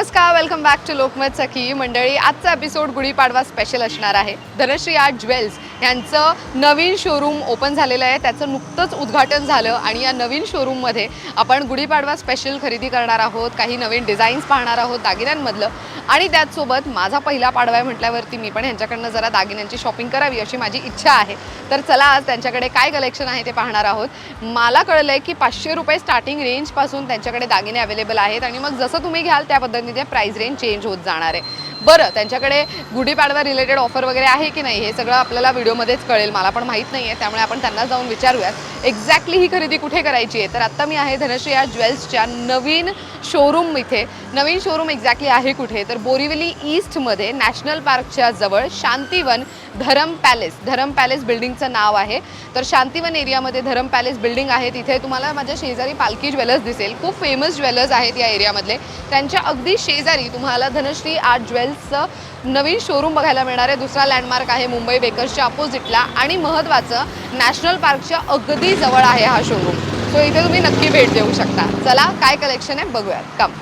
नमस्कार welcome back to Lokmat Sakhi मंडळी आजचा एपिसोड गुढीपाडवा स्पेशल असणार आहे. धनश्री आर्ट ज्वेल्स यांचं नवीन शोरूम ओपन झालेलं आहे. त्याचं नुकतंच उद्घाटन झालं आणि या नवीन शोरूममध्ये आपण गुढीपाडवा स्पेशल खरेदी करणार आहोत. काही नवीन डिझाईन्स पाहणार आहोत दागिन्यांमधलं. आणि त्याचसोबत माझा पहिला पाडवा आहे म्हटल्यावरती मी पण यांच्याकडनं जरा दागिन्यांची शॉपिंग करावी अशी माझी इच्छा आहे. तर चला आज त्यांच्याकडे काय कलेक्शन आहे ते पाहणार आहोत. मला कळलं आहे की पाचशे रुपये स्टार्टिंग रेंजपासून त्यांच्याकडे दागिने अवेलेबल आहेत आणि मग जसं तुम्ही घ्याल त्या पद्धतीने प्राईस रेंज चेंज होत जाणार आहे. बरं त्यांच्याकडे गुढीपाडवा रिलेटेड ऑफर वगैरे आहे की नाही हे सगळं आपल्याला व्हिडिओ व्हिडिओमध्येच कळेल मला पण माहीत नाही आहे त्यामुळे आपण त्यांना जाऊन विचारूयात. एक्झॅक्टली ही खरेदी कुठे करायची आहे? तर आत्ता मी आहे धनश्रिया ज्वेल्सच्या नवीन शोरूम इथे. नवीन शोरूम एक्झॅक्टली आहे कुठे? तर बोरिवली ईस्टमध्ये नॅशनल पार्कच्या जवळ शांतीवन धरम पॅलेस धरम पॅलेस बिल्डिंगचं नाव आहे. तर शांतीवन एरियामध्ये धरम पॅलेस बिल्डिंग आहे. तिथे तुम्हाला माझ्या शेजारी पालखी ज्वेलर्स दिसेल. खूप फेमस ज्वेलर्स आहेत या एरियामधले. त्यांच्या अगदी शेजारी तुम्हाला धनश्री आर्ट ज्वेल्सचं नवीन शोरूम बघायला मिळणार आहे. दुसरा लँडमार्क आहे मुंबई बेकर्सच्या अपोजिटला आणि महत्त्वाचं नॅशनल पार्कच्या अगदी जवळ आहे हा शोरूम सो इथे तुम्ही नक्की भेट देऊ शकता. चला काय कलेक्शन आहे? बघूयात. कम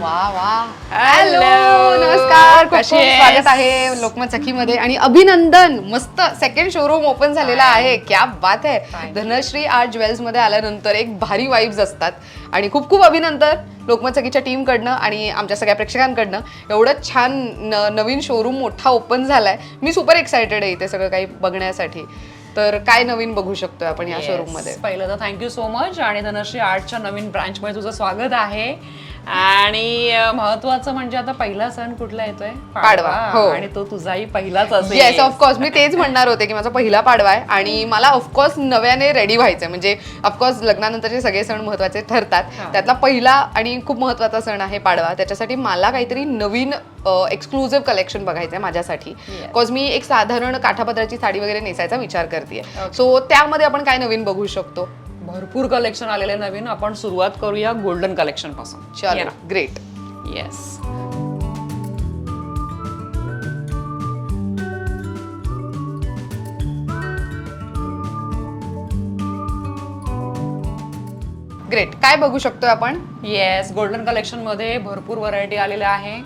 वा वा. हॅलो. नमस्कार. खूप खूप? स्वागत आहे लोकमत सखीमध्ये. आणि अभिनंदन मस्त सेकंड शोरूम ओपन झालेला आहे. क्या बात आहे. धनश्री आर्ट ज्वेल्समध्ये आल्यानंतर एक भारी वाईब्स असतात. आणि खूप खूप अभिनंदन लोकमत सखीच्या टीमकडनं आणि आमच्या सगळ्या प्रेक्षकांकडनं. एवढं छान न नवीन शोरूम मोठा ओपन झालाय. मी सुपर एक्सायटेड आहे इथे सगळं काही बघण्यासाठी. तर काय नवीन बघू शकतोय आपण या शोरूममध्ये? पहिलं तर थँक्यू सो मच आणि धनश्री आर्टच्या नवीन ब्रांच मध्ये तुझं स्वागत आहे. आणि महत्वाचं म्हणजे आता पहिला सण कुठला येतोय? पाडवा, हो. आणि तो तुझाही पहिलाच असेल. येस ऑफकोर्स मी तेच म्हणणार होते की माझा पहिला पाडवा आहे आणि मला ऑफकोर्स नव्याने रेडी व्हायचंय. म्हणजे ऑफकोर्स लग्नानंतरचे सगळे सण महत्त्वाचे ठरतात. हा. त्यातला पहिला आणि खूप महत्त्वाचा सण आहे पाडवा. त्याच्यासाठी मला काहीतरी नवीन एक्सक्लुझिव्ह कलेक्शन बघायचं आहे माझ्यासाठी. Yes. बिकॉज मी एक साधारण काठापदराची साडी वगैरे नेसायचा विचार करते Okay. सो त्यामध्ये आपण काय नवीन बघू शकतो? भरपूर कलेक्शन आलेले नवीन. आपण सुरुवात करूया गोल्डन कलेक्शनपासून. चलो ग्रेट येस ग्रेट काय बघू शकतोय आपण? येस गोल्डन कलेक्शनमध्ये भरपूर व्हरायटी आलेल्या आहे.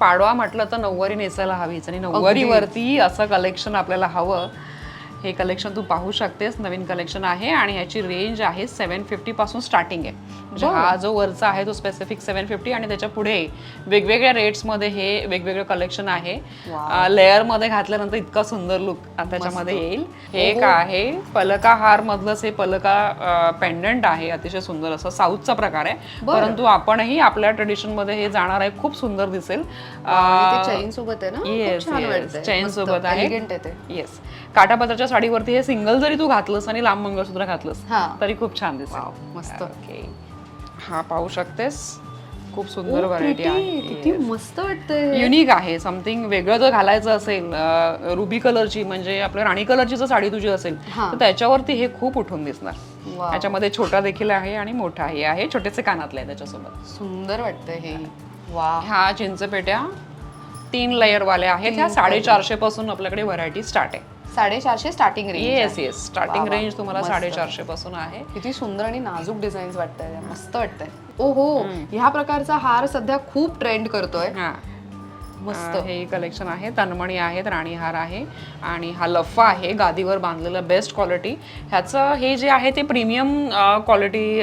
पाडवा म्हटलं तर नऊवारी नेसायला हवीच आणि नऊवारीवरती असं कलेक्शन आपल्याला हवं. हे कलेक्शन तू पाहू शकतेस. नवीन कलेक्शन आहे आणि ह्याची रेंज आहे सेवन फिफ्टी पासून स्टार्टिंग आहे. म्हणजे. हा जो वरचा आहे तो स्पेसिफिक सेवन फिफ्टी आणि त्याच्या पुढे वेगवेगळ्या रेट्समध्ये हे वेगवेगळं कलेक्शन आहे. Wow. लेअरमध्ये घातल्यानंतर इतका सुंदर लुक त्याच्यामध्ये येईल. हे एक आहे. पलका हार मधलंच हे पलका पेंडंट आहे. अतिशय सुंदर असं साऊथचा प्रकार आहे. परंतु आपणही आपल्या ट्रेडिशनमध्ये हे जाणार आहे. खूप सुंदर दिसेल. चैन सोबत आहे ना. Chain मस्त, सोबत आहे. येस काटापत्राच्या साडीवरती हे सिंगल जरी तू घातलंस आणि लांब मंगळसूत्र घातलंस हा. तरी खूप छान दिसेल. Wow, मस्त. ओके हा पाहू शकतेस. खूप सुंदर व्हरायटी pretty. किती आहे मस्त वाटतंय. युनिक आहे. समथिंग वेगळं जर घालायचं असेल रुबी कलरची म्हणजे आपल्या राणी कलरची जर साडी तुझी असेल हा. तर त्याच्यावरती हे खूप उठून दिसणार. Wow. त्याच्यामध्ये छोटा देखील आहे आणि मोठा हे आहे. छोटेसे कानातले आहे त्याच्यासोबत. सुंदर वाटतंय हे. वा. ह्या चिंचपेट्या तीन लेअर वाल्या आहेत. ह्या साडेचारशे पासून आपल्याकडे व्हरायटी स्टार्ट आहे. साडेचारशे starting range yes yes starting. Range तुम्हाला. साडेचारशे पासून आहे. किती सुंदर आणि नाजूक डिझाईन वाटतंय. मस्त वाटतंय. ओ हो ह्या प्रकारचा हार सध्या खूप ट्रेंड करतोय. हा. मस्त. हे कलेक्शन आहे. तनमणी आहेत राणीहार आहे. आणि हा लफ्फा आहे गादीवर बांधलेलं बेस्ट क्वालिटी ह्याचं हे जे आहे ते प्रीमियम क्वालिटी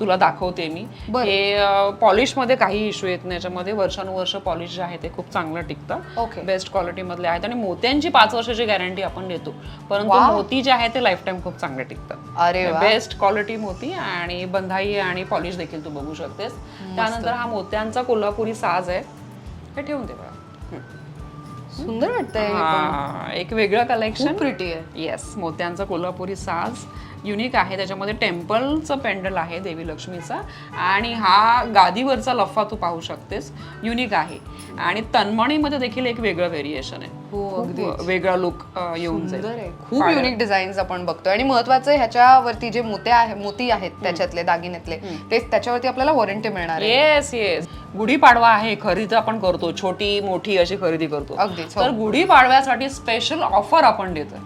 तुला दाखवते मी. हे पॉलिशमध्ये काही इश्यू येत नाही. याच्यामध्ये वर्षानुवर्ष पॉलिश जे आहे ते खूप चांगलं टिकतं. बेस्ट क्वालिटी मधले आहेत आणि मोत्यांची पाच वर्षाची गॅरंटी आपण देतो. परंतु. मोती जे आहे ते लाईफ टाईम खूप चांगले टिकतं. अरे बेस्ट क्वालिटी मोती आणि बंधाई आणि पॉलिश देखील तू बघू शकतेस. त्यानंतर हा मोत्यांचा कोल्हापुरी साज आहे. हे ठेवून दे बघा सुंदर वाटतंय एक वेगळं कलेक्शन प्रिटी आहे. येस मोत्यांचा कोल्हापुरी साज. युनिक आहे. त्याच्यामध्ये टेम्पलचं पेंडल आहे देवी लक्ष्मीचा. आणि हा गादीवरचा लफ्फा तू पाहू शकतेस. युनिक आहे. आणि तन्मणीमध्ये देखील एक वेगळं व्हेरिएशन आहे. हो. वेगळा लुक येऊन जाईल. खूप युनिक डिझाईन्स आपण बघतोय. आणि महत्वाचं ह्याच्यावरती जे मोते आहे मोती आहेत त्याच्यातले दागिन्यातले ते त्याच्यावरती आपल्याला वॉरंटी मिळणार येस येस गुढीपाडवा आहे खरेदी आपण करतो. छोटी मोठी अशी खरेदी करतो. अगदीच, हो. तर गुढीपाडव्यासाठी स्पेशल ऑफर आपण देतोय.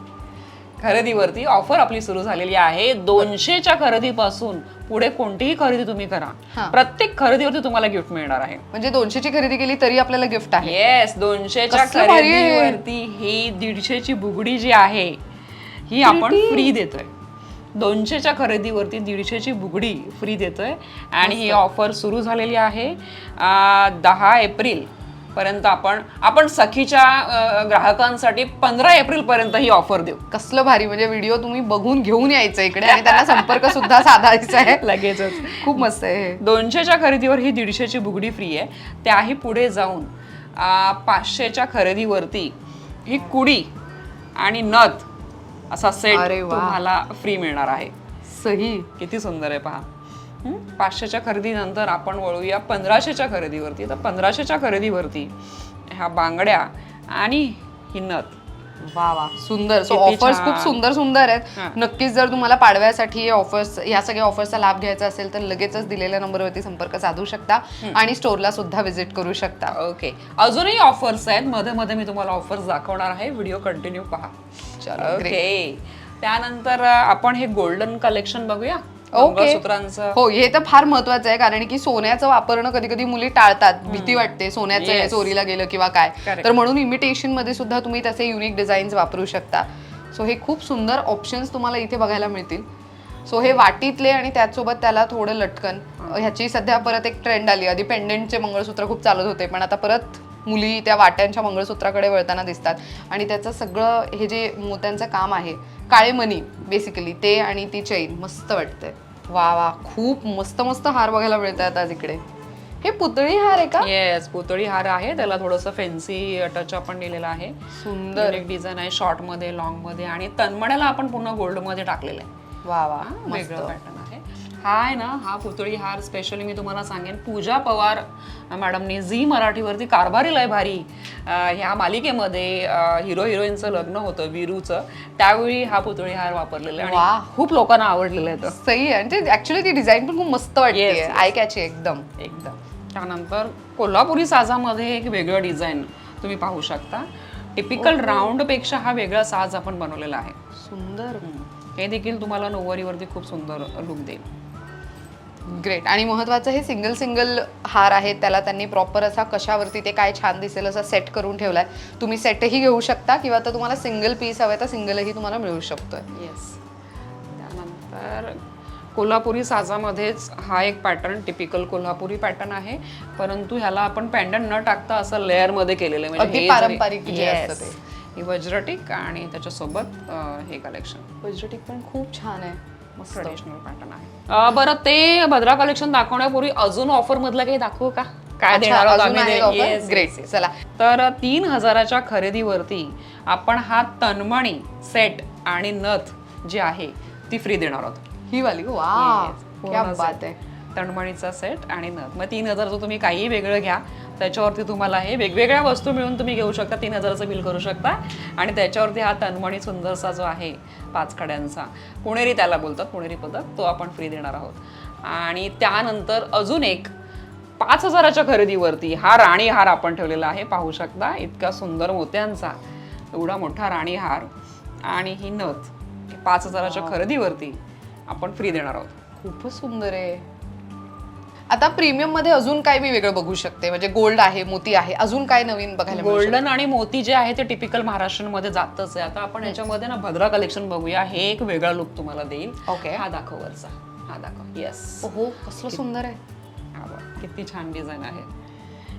खरेदीवरती ऑफर आपली सुरू झालेली आहे. दोनशेच्या खरेदीपासून पुढे कोणतीही खरेदी तुम्ही करा. प्रत्येक खरेदीवरती तुम्हाला गिफ्ट मिळणार आहे. म्हणजे दोनशेची खरेदी केली तरी आपल्याला गिफ्ट आहे. येस दोनशेच्या. खरेदीवरती ही दीडशेची बुगडी जी आहे ही आपण फ्री देतोय. दोनशेच्या खरेदीवरती दीडशेची बुगडी फ्री देतोय. आणि ही ऑफर सुरू झालेली आहे दहा एप्रिल. पर्यंत आपण आपण सखीच्या ग्राहकांसाठी पंधरा एप्रिल पर्यंत ही ऑफर देऊ कसलं भारी म्हणजे व्हिडिओ तुम्ही बघून घेऊन यायचं इकडे आणि त्यांना संपर्क सुद्धा साधायचा आहे लगेचच खूप मस्त आहे. दोनशेच्या खरेदीवर ही दीडशेची बुगडी फ्री आहे त्याही पुढे जाऊन पाचशेच्या खरेदीवरती ही कुडी आणि नथ असा सेट. तुम्हाला फ्री मिळणार आहे सही किती सुंदर आहे पहा? पाचशेच्या खरेदीनंतर आपण वळूया पंधराशेच्या खरेदीवरती. तर पंधराशेच्या खरेदीवरती ह्या बांगड्या आणि ही नथ. वा वा. सुंदर. So offers. खूप सुंदर सुंदर. आहेत. नक्कीच जर तुम्हाला पाडव्यासाठी ऑफर्स या सगळ्या ऑफर्सचा लाभ घ्यायचा असेल तर लगेचच दिलेल्या नंबरवरती संपर्क साधू शकता आणि स्टोरला सुद्धा व्हिजिट करू शकता. ओके अजूनही ऑफर्स आहेत. मध्ये मध्ये मी तुम्हाला ऑफर्स दाखवणार आहे. व्हिडिओ कंटिन्यू पहा. चलो, ओके त्यानंतर आपण हे गोल्डन कलेक्शन बघूया. मंगळसूत्रांचं हो हे तर फार महत्वाचं आहे कारण की सोन्याचं वापरणं कधी कधी मुली टाळतात. भीती वाटते सोन्याचं हे Yes. चोरीला गेलं किंवा काय. Correct. तर म्हणून इमिटेशनमध्ये सुद्धा तुम्ही तसे युनिक डिझाईन्स वापरू शकता. सो हे खूप सुंदर ऑप्शन्स तुम्हाला इथे बघायला मिळतील. सो हे वाटीतले आणि त्याचसोबत त्याला थोडं लटकन. ह्याची सध्या परत एक ट्रेंड आली. आधी पेंडेंटचे मंगळसूत्र खूप चालत होते पण आता परत मुली त्या वाट्यांच्या मंगळसूत्राकडे वळताना दिसतात. आणि त्याचं सगळं हे जे मोत्यांचं काम आहे काळे मनी बेसिकली ते आणि ती चैन मस्त वाटते वा वा खूप मस्त मस्त हार बघायला मिळतात आज इकडे. हे पुतळी हार आहे का? येस पुतळी हार आहे. त्याला थोडंसं फॅन्सी टच आपण दिलेला आहे. सुंदर. एक डिझाईन आहे शॉर्टमध्ये लॉंगमध्ये आणि तन्मण्याला आपण पूर्ण गोल्डमध्ये टाकलेलं आहे. वा वा वेगळं पॅटर्न हा आहे ना हा पुतळी हार स्पेशली मी तुम्हाला सांगेन. पूजा पवार मॅडमनी झी मराठीवरती कारभारी लय भारी ह्या मालिकेमध्ये हिरो हिरोईनचं लग्न होतं वीरूचं. त्यावेळी हा पुतळी हार वापरलेला आहे. वा. खूप लोकांना आवडलेलं आहे. सही आहे. ते ऍक्च्युली ती डिझाईन पण खूप मस्त वाटते कॅची एकदम. एकदम. त्यानंतर कोल्हापुरी साजामध्ये एक वेगळं डिझाईन तुम्ही पाहू शकता. टिपिकल राऊंडपेक्षा हा वेगळा साज आपण बनवलेला आहे. सुंदर. हे देखील तुम्हाला नऊवारीवरती खूप सुंदर लुक देईल. ग्रेट आणि महत्वाचं हे सिंगल सिंगल हार आहेत त्याला त्यांनी प्रॉपर असा कशावरती ते काय छान दिसेल असा सेट करून ठेवलाय. तुम्ही सेटही घेऊ शकता किंवा तर तुम्हाला सिंगल पीस हवंय तर सिंगलही तुम्हाला मिळू शकतोय. येस त्यानंतर कोल्हापुरी साजामध्येच हा एक पॅटर्न टिपिकल कोल्हापुरी पॅटर्न आहे. परंतु ह्याला आपण पॅन्डन न टाकता असं लेअरमध्ये केलेलं आहे. जरी- पारंपरिक जे. असतं ते. ही वज्रटिक आणि त्याच्यासोबत हे कलेक्शन पॉझिटिव्ह पण खूप छान आहे. मस्त. ट्रेडिशनल पॅटर्न आहे. बरं ते भद्रा कलेक्शन दाखवण्यापूर्वी अजून ऑफर मधलं काही दाखवू का? काय देणार आहोत आम्ही yes. चला. तर तीन हजाराच्या खरेदीवरती आपण हा तन्मणी सेट आणि नथ जी आहे ती फ्री देणार आहोत. ही वाली? वा क्या बात. आहे. तणमणीचा सेट आणि नथ मग तीन हजारचं तुम्ही काही वेगळं घ्या. त्याच्यावरती तुम्हाला हे वेगवेगळ्या वस्तू मिळून तुम्ही घेऊ शकता. तीन हजाराचं बिल करू शकता. आणि त्याच्यावरती हा तन्मणी सुंदरसा जो आहे पाच कड्यांचा पुणेरी त्याला बोलतात पुणेरी पदक तो आपण फ्री देणार आहोत. आणि त्यानंतर अजून एक पाच हजाराच्या खरेदीवरती हा राणी हार आपण ठेवलेला आहे. पाहू शकता इतका सुंदर मोत्यांचा एवढा मोठा राणी हार. आणि ही नथ पाच हजाराच्या खरेदीवरती आपण फ्री देणार आहोत. खूपच सुंदर आहे. आता प्रीमियममध्ये अजून काय मी वेगळं बघू शकते? म्हणजे गोल्ड आहे मोती आहे अजून काय नवीन बघायला मिळू गोल्डन आणि मोती जे आहे ते टिपिकल महाराष्ट्रामध्ये जातच आहे. आता आपण याच्यामध्ये ना भद्रा कलेक्शन बघूया. हे एक वेगळा लुक तुम्हाला देईल. Okay. हा दाखव वरचा. हा दाखव. येस? हो कसलं सुंदर आहे. हा बघ किती छान डिझाईन आहे.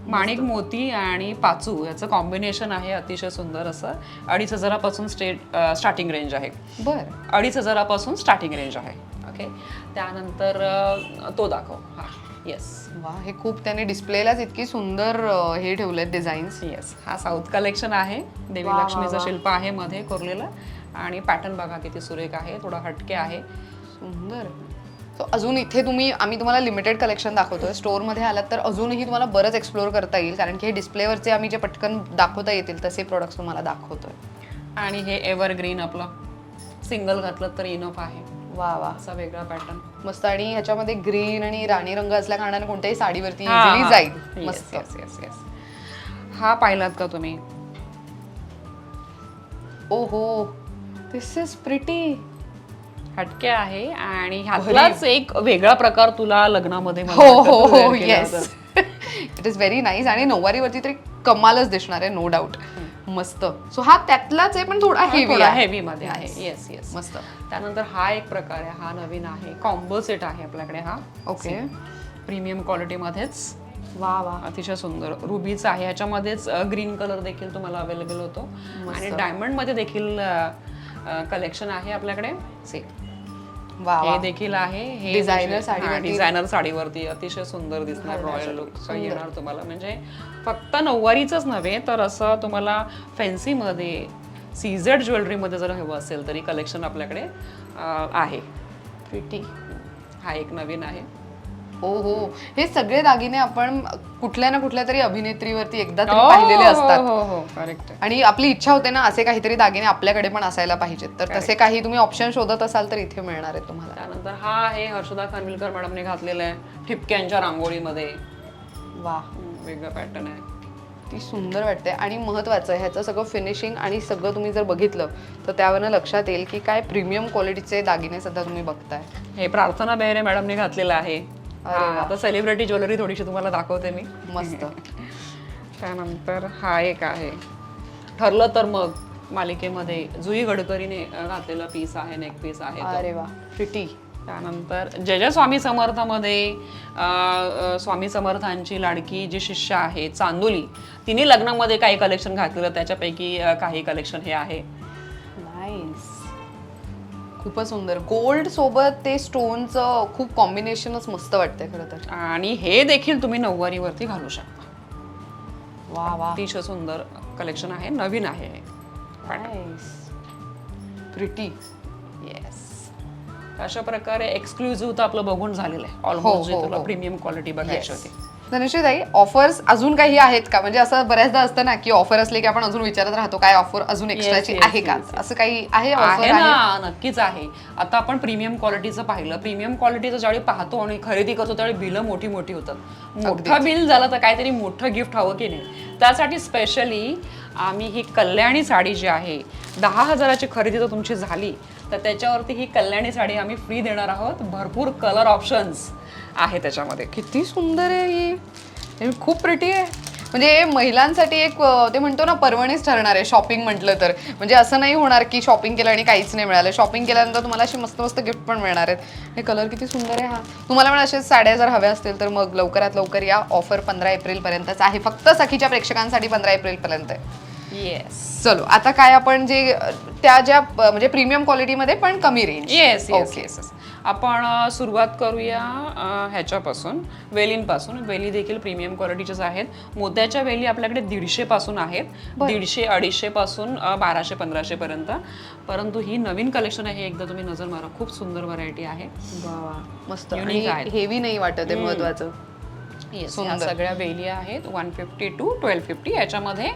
माणिक मोती आणि पाचू याचं कॉम्बिनेशन आहे अतिशय सुंदर असं. अडीच हजारापासून स्टेट स्टार्टिंग रेंज आहे. बर. अडीच हजारापासून स्टार्टिंग रेंज आहे. ओके त्यानंतर अं, तो दाखव. हा. येस वा हे खूप त्याने डिस्प्लेलाच इतकी सुंदर अं, हे ठेवलेत डिझाईन्स येस हा साऊथ कलेक्शन आहे. देवी वा, वा, लक्ष्मीचं वा. शिल्प आहे मध्ये कोरलेलं. आणि पॅटर्न बघा किती सुरेख आहे थोडा हटके आहे. सुंदर. So, अजून इथे तुम्ही आम्ही तुम्हाला लिमिटेड कलेक्शन दाखवतोय. स्टोअरमध्ये आलात तर अजूनही तुम्हाला बरंच एक्सप्लोअर करता येईल. कारण की हे डिस्प्लेवरचे आम्ही जे पटकन दाखवता येतील तसे प्रोडक्ट्स तुम्हाला दाखवतोय. आणि हे एव्हरग्रीन आपलं. सिंगल घातलं तर इनफ आहे. वा वा. असा वेगळा पॅटर्न मस्त. आणि ह्याच्यामध्ये ग्रीन आणि राणी रंग असल्या कारणाने कोणत्याही साडीवरती इझिली जाईल. मस्त. येस येस येस हा पाहिलात का तुम्ही? ओ हो दिस इज प्रिटी हटके आहे आणि ह्यातलाच एक वेगळा प्रकार तुला लग्नामध्ये मला हो वाटतं हो तू wear हो. केला yes. It is very nice आणि नऊवारीवरती तरी कमालच दिसणार आहे नो डाऊट मस्त. सो हा त्यातलाच आहे पण थोडा हेवी हेवी मध्ये आहे. येस येस मस्त. त्यानंतर हा एक प्रकार आहे. हा नवीन आहे. कॉम्बो सेट आहे आपल्याकडे हा. ओके प्रीमियम क्वालिटीमध्येच वा वा. अतिशय सुंदर. रुबीचा आहे. ह्याच्यामध्येच ग्रीन कलर देखील तुम्हाला अवेलेबल होतो. आणि डायमंडमध्ये देखील कलेक्शन आहे आपल्याकडे. से वा हे देखील आहे. हे Designer साडीवरती. डिझायनर साडीवरती. अतिशय सुंदर दिसणार रॉयल लुक येणार तुम्हाला. म्हणजे फक्त नऊवारीच नव्हे तर असं तुम्हाला फॅन्सी मध्ये सीझेड ज्वेलरीमध्ये जर हवं असेल तरी कलेक्शन आपल्याकडे आहे. प्रिटी हा एक नवीन आहे. हो हो. हे सगळे दागिने आपण कुठल्या ना कुठल्या तरी अभिनेत्रीवरती एकदा तरी हो, पाहिलेले असतात. हो हो. करेक्ट आणि आपली इच्छा होते ना असे काहीतरी दागिने आपल्याकडे पण असायला पाहिजेत. तर तसे काही तुम्ही ऑप्शन शोधत असाल तर इथे मिळणार आहे तुम्हाला. त्यानंतर हा आहे हर्षदा खानविलकर मॅडमने घातलेला आहे ठिपक्यांच्या रांगोळीमध्ये. वा वेगळं पॅटर्न आहे. ती सुंदर वाटते आणि महत्वाचं आहे ह्याचं सगळं फिनिशिंग आणि सगळं तुम्ही जर बघितलं तर त्यावरनं लक्षात येईल की काय प्रीमियम क्वालिटीचे दागिने सध्या तुम्ही बघताय. हे प्रार्थना बेहरे मॅडमने घातलेलं आहे. हा, आता सेलिब्रिटी ज्वेलरी थोडीशी तुम्हाला दाखवते मी. मस्त. त्यानंतर हा एक आहे. ठरलं तर मग मालिकेमध्ये जुई गडकरीने घातलेला पीस आहे नेक पीस आहे. अरे वा. प्रिटी त्यानंतर जय जय स्वामी समर्थमध्ये स्वामी समर्थांची लाडकी जी शिष्य आहे चांदोली तिने लग्नामध्ये काही कलेक्शन घातलेलं त्याच्यापैकी काही कलेक्शन हे आहे. खूपच सुंदर. गोल्ड सोबत ते स्टोनचं खूप कॉम्बिनेशनच मस्त वाटतंय खरं तर. आणि हे देखील तुम्ही नऊवारीवरती घालू शकता. वा वा. अतिशय सुंदर कलेक्शन आहे नवीन आहे. प्रिटी येस अशा प्रकारे एक्सक्लुझिव्ह तर आपलं बघून झालेलं आहे. हो, ऑलमोस्ट हो, तुला हो. प्रीमियम क्वालिटी बघायची होती. धनुश्री ताई ऑफर्स अजून काही आहेत का? म्हणजे असं बऱ्याचदा असतं ना की ऑफर असले की आपण अजून विचारत राहतो काय ऑफर अजून एक्स्ट्राची आहे का? असं काही आहे ऑफर आहे आहे? ना नक्कीच आहे. आता आपण प्रीमियम क्वालिटीचं पाहिलं. प्रीमियम क्वालिटीचं ज्यावेळी पाहतो आणि खरेदी करतो त्यावेळी बिलं मोठी मोठी होतात मोठं बिल झालं तर काहीतरी मोठं गिफ्ट हवं की नाही? त्यासाठी स्पेशली आम्ही ही कल्याणी साडी जी आहे दहा हजाराची खरेदी जर तुमची झाली. तर त्याच्यावरती ही कल्याणी साडी आम्ही फ्री देणार आहोत. भरपूर कलर ऑप्शन्स आहे त्याच्यामध्ये. किती सुंदर आहे ही. खूप प्रिटी आहे. म्हणजे महिलांसाठी एक ते म्हणतो ना पर्वणीच ठरणार आहे शॉपिंग म्हटलं तर. म्हणजे असं नाही होणार की शॉपिंग केलं आणि काहीच नाही मिळालं. शॉपिंग केल्यानंतर तुम्हाला अशी मस्त मस्त गिफ्ट पण मिळणार आहेत. हे कलर किती सुंदर आहे हा. तुम्हाला पण असेच साड्या जर हव्या असतील तर मग लवकरात लवकर या ऑफर पंधरा एप्रिलपर्यंतच आहे. फक्त सखीच्या प्रेक्षकांसाठी पंधरा एप्रिलपर्यंत आहे. येस चलो आता काय आपण जे त्या ज्या म्हणजे प्रीमियम क्वालिटीमध्ये पण कमी रेंज येस येस येस आपण सुरुवात करूया ह्याच्यापासून वेलींपासून. वेली देखील प्रीमियम क्वालिटीच्याच आहेत. मोत्याच्या वेली आपल्याकडे दीडशे पासून आहेत दीडशे अडीचशे पासून अ, बाराशे पंधराशे पर्यंत परंतु ही नवीन कलेक्शन आहे. एकदा तुम्ही नजर मारा. खूप सुंदर व्हरायटी आहे. मस्त. हेवी नाही वाटत आहे महत्वाचं? येस ह्या सगळ्या वेली आहेत. One fifty to twelve fifty याच्यामध्ये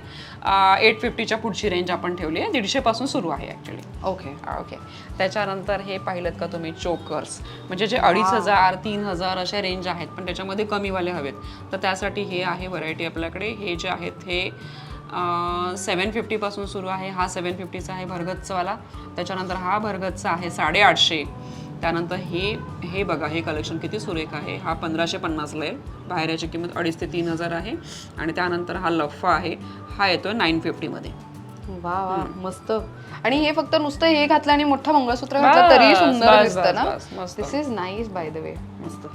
एट फिफ्टीच्या पुढची रेंज आपण ठेवली आहे. दीडशे पासून सुरू आहे ॲक्च्युली ओके ओके त्याच्यानंतर हे पाहिलं का तुम्ही? चोकर्स म्हणजे जे अडीच हजार तीन हजार अशा रेंज आहेत पण त्याच्यामध्ये कमीवाले हवेत. तर त्यासाठी हे आहे व्हरायटी आपल्याकडे. हे जे आहेत हे सेवन फिफ्टीपासून सुरू आहे. हा सेवन फिफ्टीचा आहे भरगतचावाला त्याच्यानंतर हा भरगतचा आहे साडेआठशे. त्यानंतर हे हे बघा हे कलेक्शन किती सुरेख आहे. हा पंधराशे पन्नासला आहे. बाहेर याची किंमत अडीच ते तीन हजार आहे. आणि त्यानंतर हा लफ्फा आहे. हा येतोय नाईन फिफ्टीमध्ये वा वा मस्त. आणि हे फक्त नुसतं हे घातलं आणि मोठं मंगळसूत्र घातलं तरी सुंदर दिसतं ना. This is nice by the way मस्त.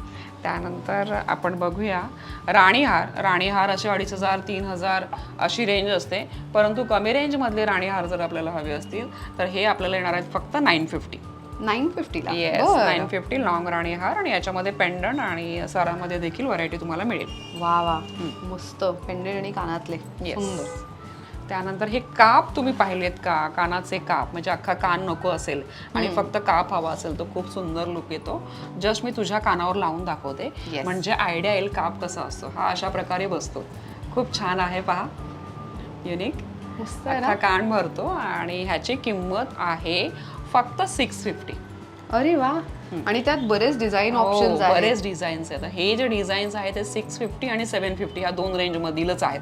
त्यानंतर आपण बघूया. राणीहार. राणीहार असे अडीच हजार तीन हजार अशी रेंज असते. परंतु कमी रेंजमधले राणीहार जर आपल्याला हवे असतील तर हे आपल्याला येणार आहेत फक्त नाईन फिफ्टी नाईन फिफ्टीला येस नाईन फिफ्टी लॉंग राणीहार आणि याच्यामध्ये पेंडंट आणि सरामध्ये देखील व्हरायटी तुम्हाला मिळेल. वा वा. मस्त. पेंडेंट आणि कानातले. सुंदर. त्यानंतर हे काप तुम्ही पाहिलेत का? कानाचे काप. म्हणजे अख्खा कान नको असेल आणि फक्त काप हवा असेल तर खूप सुंदर लुक येतो. जस्ट मी तुझ्या कानावर लावून दाखवते. म्हणजे आयडिया येईल काप कसा असतो. हा अशा प्रकारे बसतो. खूप छान आहे पहा. युनिक कान भरतो आणि ह्याची किंमत आहे फक्त सिक्स फिफ्टी अरे वा. आणि त्यात बरेच डिझाईन ऑप्शन्स आहेत. हो, बरेच डिझाईन्स आहेत. हे जे डिझाईन्स आहेत ते सिक्स फिफ्टी आणि सेवन फिफ्टी ह्या दोन रेंज मधीलच आहेत.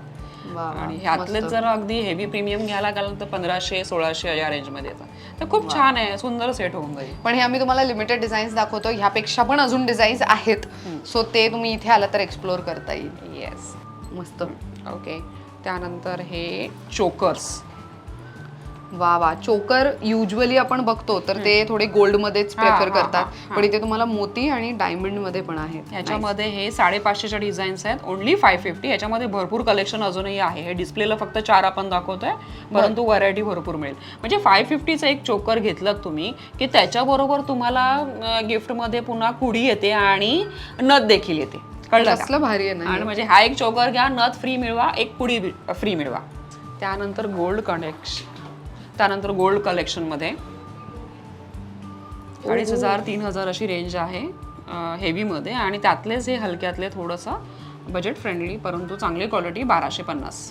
आणि ह्यातलेच जर अगदी हेवी प्रीमियम घ्यायला गेलं तर पंधराशे सोळाशे या रेंजमध्ये येतं तर खूप छान आहे. सुंदर सेट होऊन जाईल. पण हे आम्ही तुम्हाला लिमिटेड डिझाईन्स दाखवतो. ह्यापेक्षा पण अजून डिझाईन्स आहेत. सो ते तुम्ही इथे आला तर एक्सप्लोर करता येईल. येस मस्त. ओके त्यानंतर हे चोकर्स वा वा. चोकर युजली आपण बघतो तर ते थोडे गोल्ड मध्येच प्रेफर करतात. पण इथे तुम्हाला मोती आणि डायमंडमध्ये पण आहेत. ह्याच्यामध्ये हे साडेपाचशेच्या डिझाईन्स आहेत. ओनली फाय फिफ्टी ह्याच्यामध्ये भरपूर कलेक्शन अजूनही आहे. हे डिस्प्लेला फक्त चार आपण दाखवतोय. परंतु व्हरायटी भरपूर मिळेल. म्हणजे फाय फिफ्टीचं एक चोकर घेतलं तुम्ही की त्याच्याबरोबर तुम्हाला गिफ्टमध्ये पुन्हा कुडी येते आणि नथ देखील येते. कळलं का? कसलं भारी आहे आणि म्हणजे हा एक चोकर घ्या नथ फ्री मिळवा एक पुडी फ्री मिळवा. त्यानंतर गोल्ड कलेक्शन त्यानंतर गोल्ड कलेक्शनमध्ये. अडीच हजार तीन हजार अशी रेंज आहे हेवीमध्ये आणि त्यातलेच हे हलक्यातले थोडंसं बजेट फ्रेंडली परंतु चांगली क्वालिटी बाराशे पन्नास.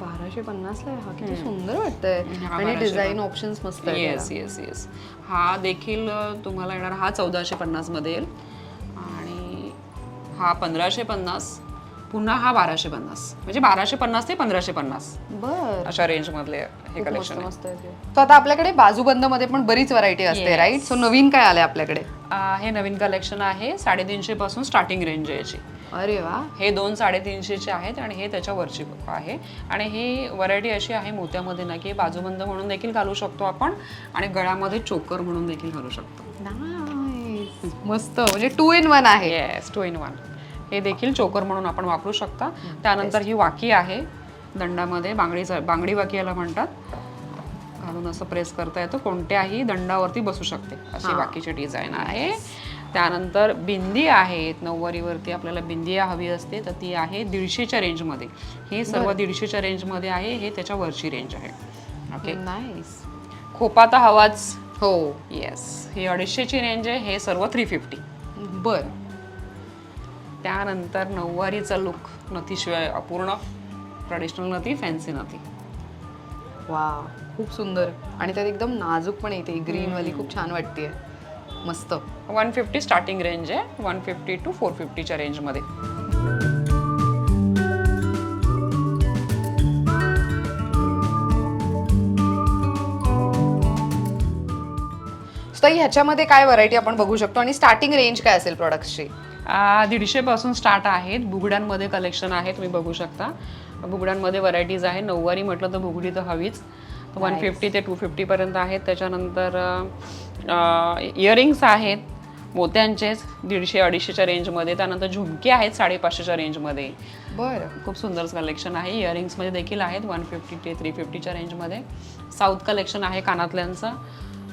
बाराशे पन्नास ला? आहे हा किती सुंदर वाटतंय. आणि डिझाईन ऑप्शन्स मस्त येस येस येस हा देखील तुम्हाला येणार हा चौदाशे पन्नासमध्ये येईल. आणि हा पंधराशे पन्नास. पुन्हा हा बाराशे पन्नास. म्हणजे बाराशे पन्नास ते पंधराशे पन्नास. बर. अशा रेंजमधले हे कलेक्शन आहे. मस्त आहे तो. आता आपल्याकडे बाजूबंदमध्ये पण बरीच व्हरायटी असते राईट सो नवीन काय आलंय आपल्याकडे? हे नवीन कलेक्शन आहे साडेतीनशे पासून स्टार्टिंग रेंज आहे याची. अरे वा. हे दोन साडेतीनशेचे आहेत आणि हे त्याच्या वरची आहे. आणि ही व्हरायटी अशी आहे मोत्यामध्ये ना की बाजूबंद म्हणून देखील घालू शकतो आपण आणि गळ्यामध्ये चोकर म्हणून देखील घालू शकतो. Nice. मस्त. म्हणजे टू इन वन आहे. येस टू इन वन हे देखील चोकर म्हणून आपण वापरू शकता. त्यानंतर ही वाकी आहे. दंडामध्ये बांगडीचा बांगडी वाकी याला म्हणतात. घालून असं प्रेस करता येतं. कोणत्याही दंडावरती बसू शकते. अशी वाकीची डिझाईन आहे. त्यानंतर बिंदी आहेत नऊवारीवरती आपल्याला बिंदिया हवी असते तर ती आहे दीडशेच्या रेंजमध्ये. हे सर्व दीडशेच्या रेंजमध्ये आहे. हे त्याच्या वरची रेंज आहे. ओके. नाईस. खोपाता हवाच हो येस. ही अडीचशेची रेंज आहे. हे सर्व थ्री फिफ्टी. बर. त्यानंतर नऊवारीचा लुक नथीशिवाय अपूर्ण. ट्रेडिशनल नथी फॅन्सी नथी. वा खूप सुंदर. आणि त्यात एकदम नाजूक पण येते. ग्रीन वाली खूप छान वाटते मस्त. वन फिफ्टी स्टार्टिंग रेंज आहे. वन फिफ्टी टू फोर फिफ्टीच्या रेंजमध्ये ह्याच्यामध्ये काय व्हरायटी आपण बघू शकतो? आणि स्टार्टिंग रेंज काय असेल प्रोडक्ट्सची दीडशे पासून स्टार्ट आहेत. बुगड्यांमध्ये कलेक्शन आहे तुम्ही बघू शकता. बुगड्यांमध्ये व्हरायटीज आहे नऊवारी म्हटलं तर बुगडी तर हवीच. वन फिफ्टी ते टू फिफ्टीपर्यंत आहेत. त्याच्यानंतर इयरिंग्स आहेत. मोत्यांचेच दीडशे अडीचशेच्या रेंजमध्ये त्यानंतर झुमके आहेत साडेपाचशेच्या रेंजमध्ये बर. खूप सुंदर कलेक्शन आहे. इयरिंग्समध्ये देखील आहेत. वन फिफ्टी ते थ्री फिफ्टीच्या रेंजमध्ये साऊथ कलेक्शन आहे कानातल्यांचं.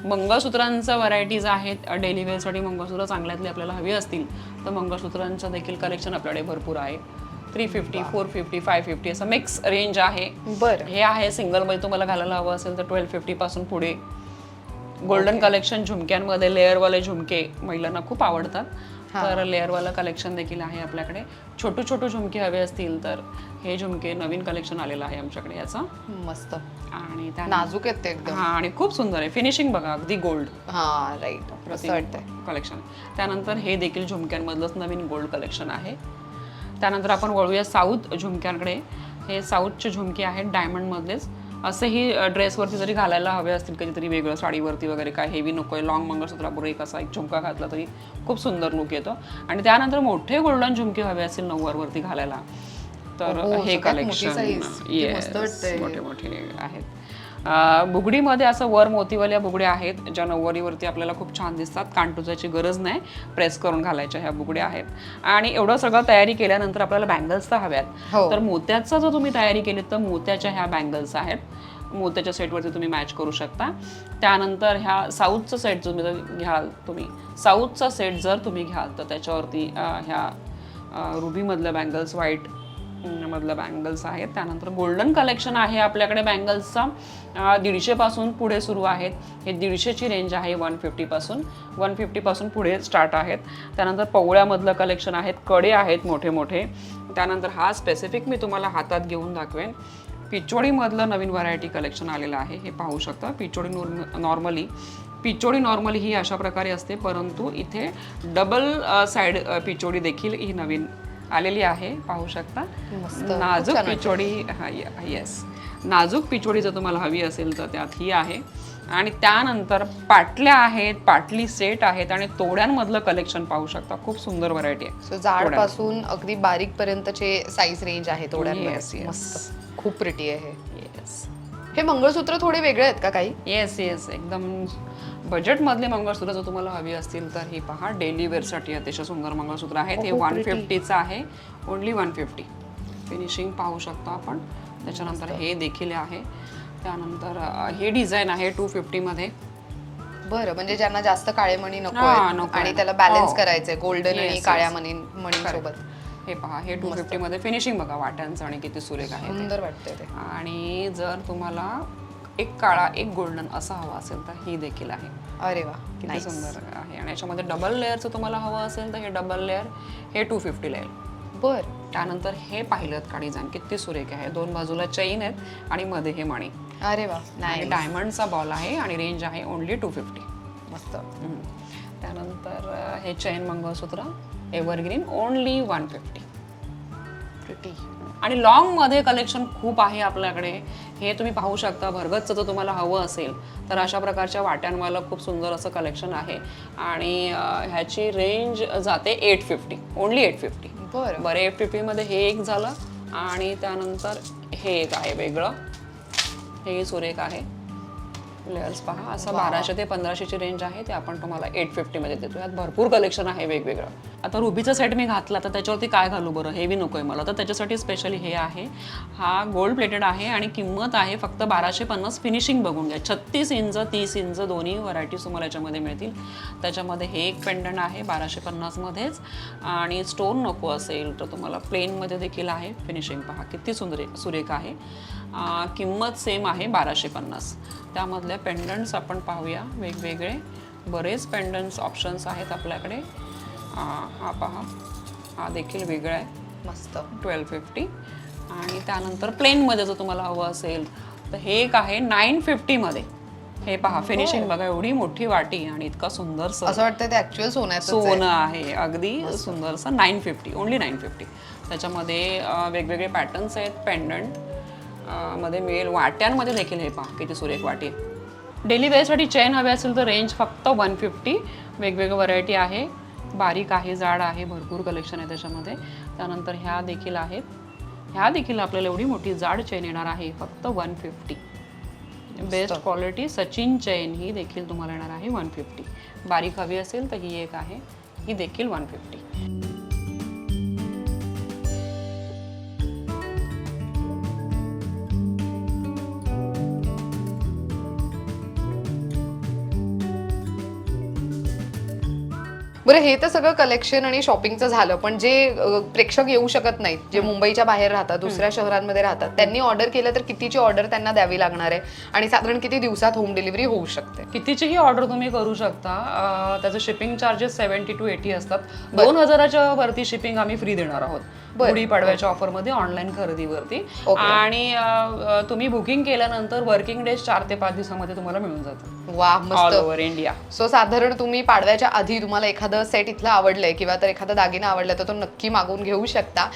मंगळसूत्रांचं व्हरायटीज आहेत. डेली वेअरसाठी मंगळसूत्र चांगल्यातली आपल्याला हवी असतील तर मंगळसूत्रांचं देखील कलेक्शन आपल्याकडे भरपूर आहे. Three fifty four fifty five fifty असं मिक्स रेंज आहे. बर. हे आहे सिंगलमध्ये तुम्हाला घालायला हवं असेल तर ट्वेल्व फिफ्टीपासून पुढे. गोल्डन कलेक्शन झुमक्यांमध्ये लेअरवाले झुमके महिलांना खूप आवडतात. तर लेअरवालं कलेक्शन देखील आहे आपल्याकडे. छोटू छोटू झुमके हवे असतील तर हे झुमके नवीन कलेक्शन आलेलं आहे आमच्याकडे याचं. मस्त. आणि त्या नाजूक आहेत ते एकदम. हा आणि खूप सुंदर आहे. फिनिशिंग बघा अगदी गोल्ड हा राईट कलेक्शन त्यानंतर हे देखील झुमक्यांमधलंच नवीन गोल्ड कलेक्शन आहे. त्यानंतर आपण वळूया साऊथ झुमक्यांकडे. हे साऊथचे झुमके आहेत डायमंडमधलेच असेही ड्रेसवरती जरी घालायला हवे असतील कधीतरी वेगळं साडीवरती वगैरे काय हेवी नको आहे लॉंग मंगळसूत्राबरोबर एक असा एक झुमका घातला तरी खूप सुंदर लुक येतो. आणि त्यानंतर मोठे गोल्डन झुमके हवे असतील नऊवारवरती घालायला तर हो, कलेक्शन वाटतंय. मोठे मोठे आहेत. बुगडीमध्ये असं वर मोतीवाल्या बुगड्या आहेत ज्या नऊवारीवरती आपल्याला खूप छान दिसतात. कानटुजाची गरज नाही प्रेस करून घालायच्या ह्या बुगड्या आहेत. आणि एवढं सगळं तयारी केल्यानंतर आपल्याला बँगल्स तर हव्यात. हो. तर मोत्याचा जर तुम्ही तयारी केली तर मोत्याच्या ह्या बँगल्स आहेत. मोत्याच्या सेटवरती तुम्ही मॅच करू शकता. त्यानंतर ह्या साऊथचा सेट जो जर घ्याल तुम्ही साऊथचा सेट जर तुम्ही घ्याल तर त्याच्यावरती ह्या रुबीमधल्या बँगल्स व्हाईट मधलं बँगल्स आहेत. त्यानंतर गोल्डन कलेक्शन आहे आपल्याकडे बँगल्सचा दीडशेपासून पुढे सुरू आहेत. हे दीडशेची रेंज आहे वन फिफ्टीपासून वन फिफ्टीपासून पुढे स्टार्ट आहेत. त्यानंतर पवळ्यामधलं कलेक्शन आहेत. कडे आहेत मोठे मोठे. त्यानंतर हा स्पेसिफिक मी तुम्हाला हातात घेऊन दाखवेन. पिचोडीमधलं नवीन व्हरायटी कलेक्शन आलेलं आहे. हे पाहू शकता. पिचोडी नॉर्मली पिचोडी नॉर्मली ही अशा प्रकारे असते. परंतु इथे डबल साईड पिचोडी देखील ही नवीन आलेली आहे पाहू शकता. नाजूक. पिचोडी येस नाजूक पिचोडी जर तुम्हाला हवी असेल तर त्यात ही आहे. आणि त्यानंतर पाटल्या आहेत पाटली सेट आहेत आणि तोड्यांमधलं कलेक्शन पाहू शकता. खूप सुंदर व्हरायटी आहे. सो जाडपासून अगदी बारीक पर्यंतचे साईज रेंज आहे तोड्यांमध्ये. मस्त. खूप प्रिटी आहे येस हे मंगळसूत्र थोडे वेगळे आहेत का काही? येस येस एकदम बजेटमधले मंगळसूत्र जर तुम्हाला हवी असतील तर ही पहा डेली वेअरसाठी अतिशय सुंदर मंगळसूत्र आहेत. हे खूप वन. फिफ्टीचं आहे. ओनली वन फिफ्टी फिनिशिंग पाहू शकतो आपण. त्याच्यानंतर हे देखील आहे. त्यानंतर ही डिझाईन आहे टू फिफ्टीमध्ये बरं म्हणजे ज्यांना जास्त काळे मणी नको हा, आहेत नको आणि आहेत. त्याला बॅलन्स हो. करायचंय गोल्डन आणि Yes, काळ्या. मणी मणीसोबत. हे पहा हे टू फिफ्टीमध्ये फिनिशिंग बघा वाट्यांचं आणि किती सुरेख आहे ते. सुंदर वाटतंय ते. आणि जर तुम्हाला एक काळा एक गोल्डन असा हवा असेल तर ही देखील आहे. अरे वा किती nice. सुंदर. आहे आणि याच्यामध्ये डबल लेअरचं तुम्हाला हवं असेल तर हे डबल लेअर हे टू फिफ्टीला येईल बर. त्यानंतर हे पाहिलं का डिझाईन किती सुरेख आहे. दोन बाजूला चैन आहेत आणि मध्ये हे मणी. अरे वा आणि नाही डायमंडचा बॉल आहे आणि रेंज आहे ओनली टू फिफ्टी मस्त. त्यानंतर अं, हे chain mangalsutra evergreen only one fifty pretty आणि लॉंगमध्ये कलेक्शन खूप आहे आपल्याकडे. हे तुम्ही पाहू शकता भरगतचं जर तुम्हाला हवं असेल तर अशा प्रकारच्या वाट्यांवाला खूप सुंदर असं कलेक्शन आहे. आणि ह्याची रेंज जाते eight fifty only eight fifty बरं. बरं एट फिफ्टीमध्ये हे एक झालं आणि त्यानंतर हे एक आहे वेगळं. हे सुरेख आहे. लेअर्स पहा. असं बाराशे ते पंधराशेची रेंज आहे. ते आपण तुम्हाला एट फिफ्टीमध्ये देतो यात भरपूर कलेक्शन आहे वेगवेगळं. आता रुबीचा सेट मी घातला तर त्याच्यावरती काय घालू बरं? हेवी नको आहे मला. तर त्याच्यासाठी स्पेशली हे आहे. हा गोल्ड प्लेटेड आहे आणि किंमत आहे फक्त बाराशे पन्नास. फिनिशिंग बघून घ्या. छत्तीस इंच तीस इंच दोन्ही व्हरायटीज तुम्हाला याच्यामध्ये मिळतील. त्याच्यामध्ये हे एक पेंडंट आहे बाराशे पन्नासमध्येच आणि स्टोन नको असेल तर तुम्हाला प्लेनमध्ये देखील आहे. फिनिशिंग पहा. किती सुंदर सुरेख आहे. किंमत सेम आहे बाराशे पन्नास त्यामधल्या पेंडंट्स आपण पाहूया. वेगवेगळे. बरेच पेंडंट्स ऑप्शन्स आहेत आपल्याकडे. हा पहा. हा देखील वेगळा आहे. मस्त. ट्वेल्व फिफ्टी आणि त्यानंतर प्लेनमध्ये जर तुम्हाला हवं असेल तर हे एक आहे नाईन फिफ्टीमध्ये हे पहा फिनिशिंग बघा एवढी मोठी वाटी आणि इतका सुंदर असं वाटतं ते ऍक्च्युअल सोन्याचं सोनं आहे अगदी सुंदरसं. Nine fifty only nine fifty त्याच्यामध्ये वेगवेगळे पॅटर्न्स आहेत पेंडंट मध्ये मिळेल. वाट्यांमध्ये देखील हे पहा किती सुरेख वाटी डेली वेअरसाठी चेन हवे असेल तर रेंज फक्त वन फिफ्टी वेगवेगळी व्हरायटी आहे. बारीक आहे जाड आहे भरपूर कलेक्शन आहे त्याच्यामध्ये. त्यानंतर ह्या देखील आहेत. ह्या देखील आपल्याला एवढी मोठी जाड चेन येणार आहे फक्त one fifty best quality Sachin chain ही देखील तुम्हाला येणार आहे वन फिफ्टी बारीक हवी असेल तर ही एक आहे. ही देखील वन फिफ्टी बरं हे तर सगळं कलेक्शन आणि शॉपिंगचं झालं पण जे प्रेक्षक येऊ शकत नाहीत जे मुंबईच्या बाहेर राहतात दुसऱ्या शहरांमध्ये राहतात त्यांनी ऑर्डर केलं तर कितीची ऑर्डर त्यांना द्यावी लागणार आहे? आणि साधारण किती दिवसात होम डिलिव्हरी होऊ शकते? कितीचीही ऑर्डर तुम्ही करू शकता त्याचं shipping charges seventy two eighty असतात. दोन हजाराच्या वरती शिपिंग आम्ही फ्री देणार आहोत. गुढीपाडव्याच्या ऑफरमध्ये ऑनलाईन खरेदीवरती. आणि तुम्ही बुकिंग केल्यानंतर वर्किंग डेज चार ते पाच दिवसामध्ये तुम्हाला मिळून जातं वा ऑल मस्त. ओव्हर इंडिया सो साधारण तुम्ही पाडव्याच्या आधी तुम्हाला एखादं सेट इथलं आवडलंय किंवा तर एखादा दागिना आवडला तर तो नक्की मागून घेऊ शकता.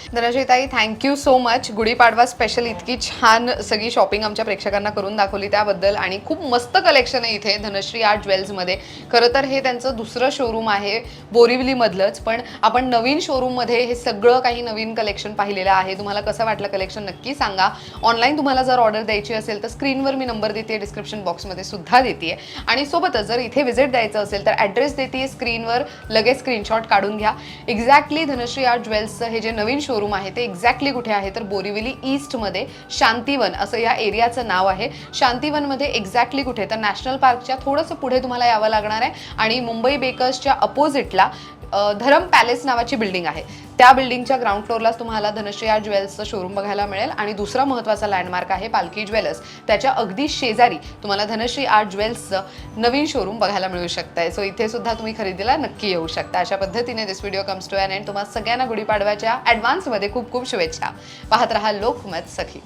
ताई thank you so much Gudi Padwa special इतकी छान सगळी शॉपिंग आमच्या प्रेक्षकांना करून दाखवली त्याबद्दल आणि खूप मस्त कलेक्शन आहे इथे धनश्री आर्ट ज्वेल्समध्ये खरं तर हे त्यांचं दुसरं शोरूम आहे बोरिवलीमधलंच पण आपण नवीन शोरूममध्ये हे सगळं काही नवीन कलेक्शन पाहिलेलं आहे. तुम्हाला कसं वाटलं कलेक्शन नक्की सांगा. ऑनलाईन तुम्हाला जर ऑर्डर द्यायची असेल तर स्क्रीनवर मी नंबर देते डिस्क्रिप्शन बॉक्समध्ये सुद्धा देते. आणि सोबतच जर इथे व्हिजिट द्यायचं असेल तर ॲड्रेस देते स्क्रीनवर लगेच स्क्रीनशॉट काढून घ्या. एक्झॅक्टली धनश्री आर्ट ज्वेल्सचं हे जे नवीन शोरूम आहे ते एक्झॅक्टली कुठे आहे? तर बोरिवली ईस्टमध्ये शांतीवन असं या एरियाचं नाव आहे. शांतीवनमध्ये एक्झॅक्टली कुठे? तर नॅशनल पार्कच्या थोडंसं पुढे तुम्हाला यावं लागणार आहे. आणि मुंबई बेकर्सच्या अपोजिटला धरम पॅलेस नावाची बिल्डिंग आहे. त्या बिल्डिंगच्या ग्राउंड फ्लोअरलाच तुम्हाला धनश्री ज्वेल्सचं शोरूम बघायला मिळेल. आणि दुसरा महत्त्वाचा लँडमार्क आहे पालखी ज्वेलर्स. त्याच्या अगदी शेजारी तुम्हाला धनश्री आर्ट ज्वेल्सचं नवीन शोरूम बघायला मिळू शकतं सो इथे सुद्धा तुम्ही खरेदीला नक्की येऊ शकता. अशा पद्धतीने this video comes to an end तुम्हाला सगळ्यांना गुढीपाडव्याच्या ॲडव्हान्समध्ये खूप खूप शुभेच्छा. पाहत रहा लोकमत सखी.